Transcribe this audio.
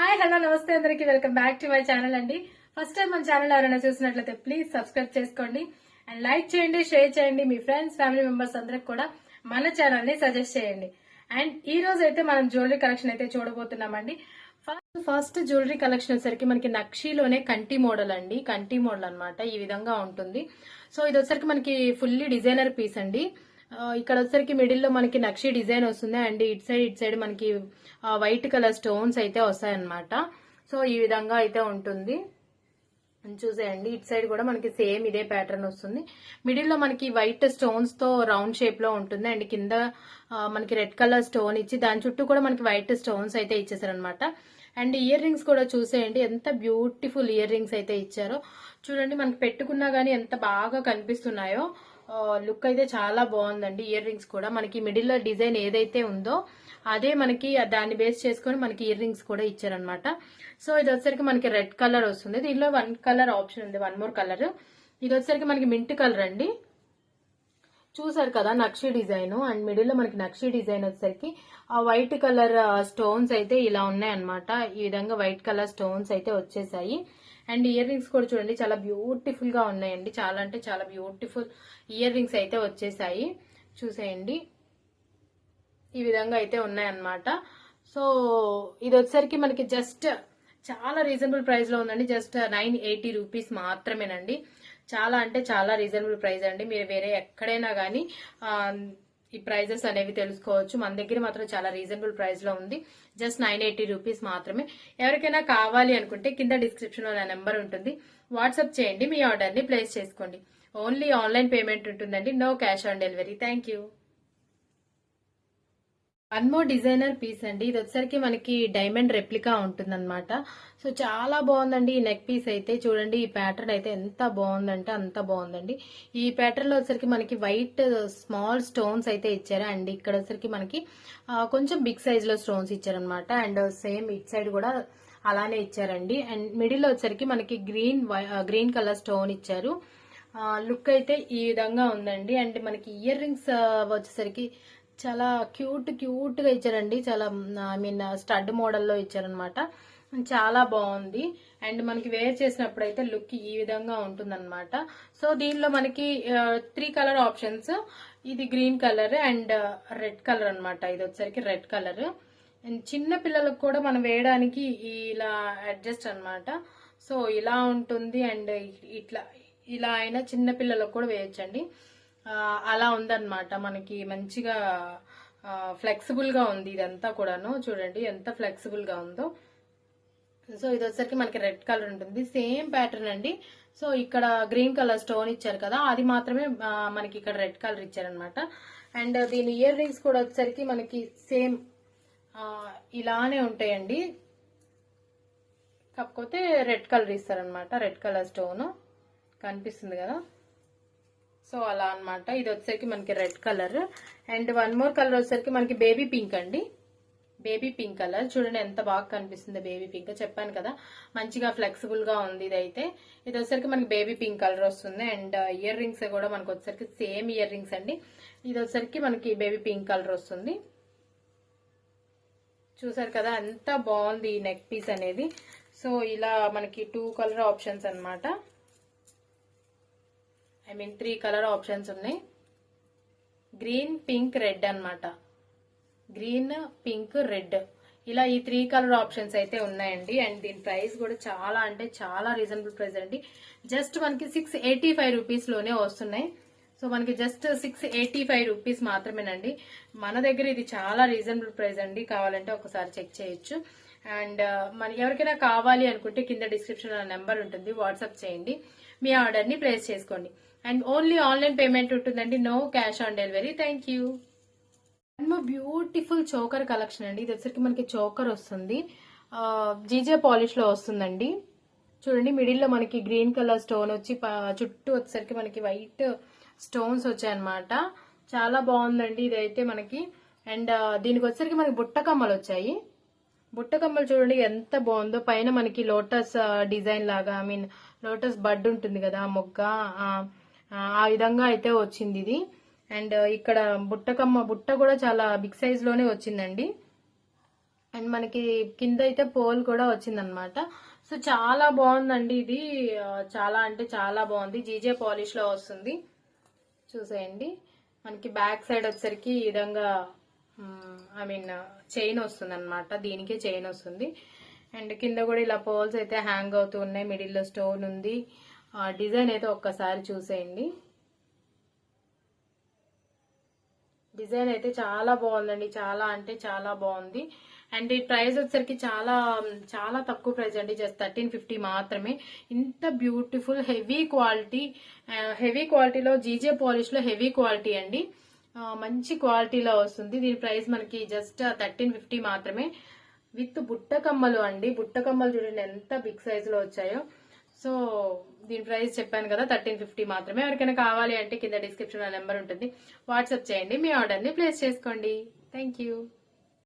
Hi hello నమస్తే అందరికి. Welcome back to my channel అండి. ఫస్ట్ టైం మన ఛానల్ ఎవరైనా చూసినట్లయితే ప్లీజ్ సబ్స్క్రైబ్ చేసుకోండి. అండ్ లైక్ చేయండి షేర్ చేయండి. మీ ఫ్రెండ్స్ ఫ్యామిలీ మెంబర్స్ అందరికి కూడా మన ఛానల్ని సజెస్ట్ చేయండి. అండ్ ఈ రోజు అయితే మనం జ్యువెలరీ కలెక్షన్ అయితే చూడబోతున్నామండి. ఫస్ట్ ఫస్ట్ జ్యువెలరీ కలెక్షన్ వచ్చేసరికి మనకి నక్షీలోనే కంటి మోడల్ అండి. కంటి మోడల్ అనమాట ఈ విధంగా ఉంటుంది. సో ఇది వచ్చేసరికి మనకి ఫుల్లీ డిజైనర్ పీస్ అండి. ఇక్కడ వచ్చేసరికి మిడిల్లో మనకి నక్షి డిజైన్ వస్తుంది and it side it side మనకి వైట్ కలర్ స్టోన్స్ అయితే వస్తాయన్నమాట. సో ఈ విధంగా అయితే ఉంటుంది. చూసేయండి ఇటు సైడ్ కూడా మనకి సేమ్ ఇదే ప్యాటర్న్ వస్తుంది. మిడిల్లో మనకి వైట్ స్టోన్స్తో రౌండ్ షేప్లో ఉంటుంది. అండ్ కింద మనకి రెడ్ కలర్ స్టోన్ ఇచ్చి దాని చుట్టూ కూడా మనకి వైట్ స్టోన్స్ అయితే ఇచ్చేసారనమాట అండ్ ఇయర్ రింగ్స్ కూడా చూసేయండి ఎంత బ్యూటిఫుల్ ఇయర్ రింగ్స్ అయితే ఇచ్చారో. చూడండి మనకి పెట్టుకున్నా గానీ ఎంత బాగా కనిపిస్తున్నాయో. లుక్ అయితే చాలా బాగుందండి. ఇయర్ రింగ్స్ కూడా. మనకి మిడిల్లో డిజైన్ ఏదైతే ఉందో అదే మనకి దాన్ని బేస్ చేసుకొని మనకి ఇయర్ రింగ్స్ కూడా ఇచ్చారనమాట సో ఇది వచ్చేసరికి మనకి రెడ్ కలర్ వస్తుంది. దీనిలో వన్ కలర్ ఆప్షన్ ఉంది. One more colour. ఇది వచ్చేసరికి మనకి మింట్ కలర్ అండి. చూసారు కదా నక్షి డిజైన్. అండ్ మిడిల్లో మనకి నక్షి డిజైన్ వచ్చేసరికి ఆ వైట్ కలర్ స్టోన్స్ అయితే ఇలా ఉన్నాయన్నమాట. ఈ విధంగా వైట్ కలర్ స్టోన్స్ అయితే వచ్చేసాయి. అండ్ ఇయర్ రింగ్స్ కూడా చూడండి చాలా బ్యూటిఫుల్గా ఉన్నాయండి. చాలా అంటే చాలా బ్యూటిఫుల్ ఇయర్ రింగ్స్ అయితే వచ్చేసాయి. చూసేయండి. ఈ విధంగా అయితే ఉన్నాయన్నమాట. సో ఇది వచ్చేసరికి మనకి జస్ట్ చాలా రీజనబుల్ ప్రైస్లో ఉందండి. జస్ట్ నైన్ ఎయిటీ రూపీస్ మాత్రమేనండి. చాలా అంటే చాలా రీజనబుల్ ప్రైస్ అండి. మీరు వేరే ఎక్కడైనా కానీ ఈ ప్రైజెస్ అనేవి తెలుసుకోవచ్చు. మన దగ్గర మాత్రం చాలా రీజనబుల్ ప్రైస్లో ఉంది. జస్ట్ నైన్ ఎయిటీ రూపీస్ మాత్రమే. ఎవరికైనా కావాలి అనుకుంటే కింద డిస్క్రిప్షన్లో నా నెంబర్ ఉంటుంది. వాట్సాప్ చేయండి మీ ఆర్డర్ని ప్లేస్ చేసుకోండి. ఓన్లీ ఆన్లైన్ పేమెంట్ ఉంటుందండి. No cash on delivery. Thank you one more designer piece అండి. ఇది వచ్చేసరికి మనకి డైమండ్ రెప్లికా ఉంటుందన్నమాట. సో చాలా బాగుందండి ఈ నెక్ పీస్ అయితే. చూడండి ఈ ప్యాటర్న్ అయితే ఎంత బాగుందంటే అంత బాగుందండి. ఈ ప్యాటర్న్లో వచ్చరికి మనకి వైట్ స్మాల్ స్టోన్స్ అయితే ఇచ్చారు. అండ్ ఇక్కడ వచ్చరికి మనకి కొంచెం బిగ్ సైజ్లో స్టోన్స్ ఇచ్చారనమాట అండ్ సేమ్ ఇట్ సైడ్ కూడా అలానే ఇచ్చారండి. అండ్ మిడిల్ వచ్చరికి మనకి గ్రీన్ గ్రీన్ కలర్ స్టోన్ ఇచ్చారు. లుక్ అయితే ఈ విధంగా ఉందండి. అండ్ మనకి ఇయర్ రింగ్స్ వచ్చేసరికి చాలా క్యూట్ క్యూట్గా ఇచ్చారండి. చాలా ఐ మీన్ స్టడ్ మోడల్లో ఇచ్చారనమాట చాలా బాగుంది. అండ్ మనకి వేర్ చేసినప్పుడు అయితే లుక్ ఈ విధంగా ఉంటుందన్నమాట. సో దీనిలో మనకి త్రీ కలర్ ఆప్షన్స్. ఇది green colour and red colour అన్నమాట. ఇది వచ్చరికి రెడ్ కలర్. అండ్ చిన్న పిల్లలకు కూడా మనం వేయడానికి ఇలా అడ్జస్ట్ అనమాట సో ఇలా ఉంటుంది అండ్ ఇట్లా ఇలా అయినా చిన్న పిల్లలకు కూడా వేయచ్చండి. అలా ఉందన్నమాట. మనకి మంచిగా ఫ్లెక్సిబుల్గా ఉంది ఇదంతా కూడాను. చూడండి ఎంత ఫ్లెక్సిబుల్గా ఉందో. సో ఇది వచ్చేసరికి మనకి రెడ్ కలర్ ఉంటుంది. సేమ్ ప్యాటర్న్ అండి. సో ఇక్కడ గ్రీన్ కలర్ స్టోన్ ఇచ్చారు కదా అది మాత్రమే మనకి ఇక్కడ రెడ్ కలర్ ఇచ్చారనమాట అండ్ దీని ఇయర్ రింగ్స్ కూడా వచ్చేసరికి మనకి సేమ్ ఇలానే ఉంటాయండి. కాకపోతే రెడ్ కలర్ ఇస్తారనమాట రెడ్ కలర్ స్టోన్. కనిపిస్తుంది కదా. సో అలా అన్నమాట. ఇది వచ్చేసరికి మనకి red colour. And one more colour వచ్చేసరికి మనకి బేబీ పింక్ అండి. Baby pink colour. చూడండి ఎంత బాగా కనిపిస్తుంది బేబీ పింక్. చెప్పాను కదా మంచిగా ఫ్లెక్సిబుల్గా ఉంది ఇదైతే. ఇది వచ్చేసరికి మనకి బేబీ పింక్ కలర్ వస్తుంది. అండ్ uh, ఇయర్ రింగ్స్ కూడా మనకి వచ్చేసరికి సేమ్ ఇయర్ రింగ్స్ అండి. ఇది వచ్చేసరికి మనకి బేబీ పింక్ కలర్ వస్తుంది. చూసారు కదా ఎంత బాగుంది ఈ నెక్ పీస్ అనేది. సో ఇలా మనకి టూ కలర్ ఆప్షన్స్ అన్నమాట. I mean three colour options ఉన్నాయి. గ్రీన్ పింక్ రెడ్ అన్నమాట. గ్రీన్ పింక్ రెడ్ ఇలా ఈ త్రీ కలర్ ఆప్షన్స్ అయితే ఉన్నాయండి. అండ్ దీని ప్రైస్ కూడా చాలా అంటే చాలా రీజనబుల్ ప్రైస్ అండి. జస్ట్ మనకి సిక్స్ ఎయిటీ ఫైవ్ రూపీస్లోనే వస్తున్నాయి. సో మనకి just six eighty five rupees మాత్రమేనండి. మన దగ్గర ఇది చాలా రీజనబుల్ ప్రైస్ అండి. కావాలంటే ఒకసారి చెక్ చేయొచ్చు. అండ్ uh, మన ఎవరికైనా కావాలి అనుకుంటే కింద డిస్క్రిప్షన్ నెంబర్ ఉంటుంది. వాట్సాప్ చేయండి. మీ ఆర్డర్ని ప్లేస్ చేసుకోండి. అండ్ ఓన్లీ ఆన్లైన్ పేమెంట్ ఉంటుందండి. No cash on delivery. Thank you. And మా బ్యూటిఫుల్ చోకర్ కలెక్షన్ అండి. ఇది వచ్చరికి మనకి చోకర్ వస్తుంది. జీజే పాలిష్లో వస్తుందండి. చూడండి మిడిల్లో మనకి గ్రీన్ కలర్ స్టోన్ వచ్చి చుట్టూ వచ్చేసరికి మనకి వైట్ స్టోన్స్ వచ్చాయన్నమాట. చాలా బాగుందండి ఇదైతే మనకి. అండ్ దీనికి వచ్చేసరికి మనకి బుట్ట కమ్మలు వచ్చాయి. బుట్ట కమ్మలు చూడండి ఎంత బాగుందో. పైన మనకి లోటస్ డిజైన్ లాగా ఐ మీన్ లోటస్ బడ్ ఉంటుంది కదా మొగ్గ ఆ, విధంగా అయితే వచ్చింది ఇది. అండ్ ఇక్కడ బుట్ట కమ్మ బుట్ట కూడా చాలా బిగ్ సైజ్లోనే వచ్చిందండి. అండ్ మనకి కింద అయితే పోల్ కూడా వచ్చిందనమాట. సో చాలా బాగుందండి ఇది. చాలా అంటే చాలా బాగుంది. జీజే పాలిష్లో వస్తుంది. చూసేయండి. మనకి బ్యాక్ సైడ్ వచ్చేసరికి ఈ విధంగా ఐ మీన్ చైన్ వస్తుంది అనమాట దీనికే చైన్ వస్తుంది. అండ్ కింద కూడా ఇలా పోల్స్ అయితే హ్యాంగ్ అవుతూ ఉన్నాయి. మిడిల్లో స్టోన్ ఉంది. డిజైన్ అయితే ఒక్కసారి చూసేయండి. డిజైన్ అయితే చాలా బాగుందండి. చాలా అంటే చాలా బాగుంది. అండ్ ఈ ప్రైస్ వచ్చేసరికి చాలా చాలా తక్కువ ప్రైస్ అండి. జస్ట్ థర్టీన్ ఫిఫ్టీ మాత్రమే. ఇంత బ్యూటిఫుల్ హెవీ క్వాలిటీ హెవీ క్వాలిటీలో జీజే పాలిష్లో హెవీ క్వాలిటీ అండి. మంచి క్వాలిటీలో వస్తుంది. దీని ప్రైస్ మనకి జస్ట్ థర్టీన్ ఫిఫ్టీ మాత్రమే. విత్ బుట్ట కమ్మలు అండి. బుట్ట కమ్మలు చూడండి ఎంత బిగ్ సైజులో వచ్చాయో. సో దీని ప్రైస్ చెప్పాను కదా థర్టీన్ ఫిఫ్టీ మాత్రమే. ఎవరికైనా కావాలి అంటే కింద డిస్క్రిప్షన్ నెంబర్ ఉంటుంది. వాట్సాప్ చేయండి మీ ఆర్డర్ని ప్లేస్ చేసుకోండి. Thank you